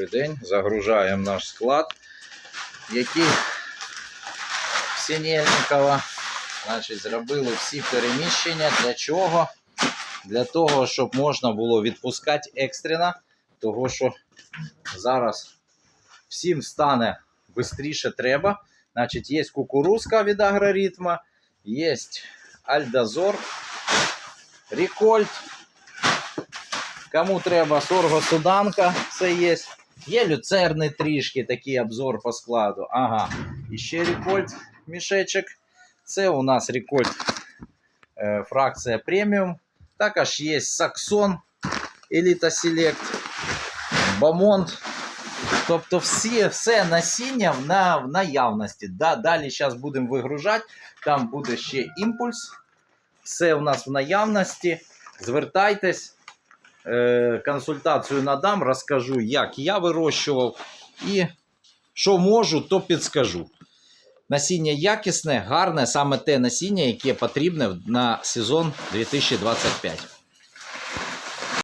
Добрий день. Загружаємо наш склад, який в Синельникова значить, зробили всі переміщення. Для чого? Для того, щоб можна було відпускати екстрено, того що зараз всім стане швидше треба. Значить, є кукурузка від агроритма, є альдозор, рекольт. Кому треба сорго-суданка, це є. Є люцерни трішки, такий обзор по складу. Ага. І ще рекольт мішечок. Це у нас рекольт е, фракція преміум. Також є Саксон Elita Select, Бамонт. Тобто всі, все насіння на, в наявності. Да, далі зараз будемо вигружати. Там буде ще імпульс. Все у нас в наявності. Звертайтесь. Е, консультацію надам, розкажу, як я вирощував і що можу, то підскажу. Насіння якісне, гарне, саме те насіння, яке потрібне на сезон 2025.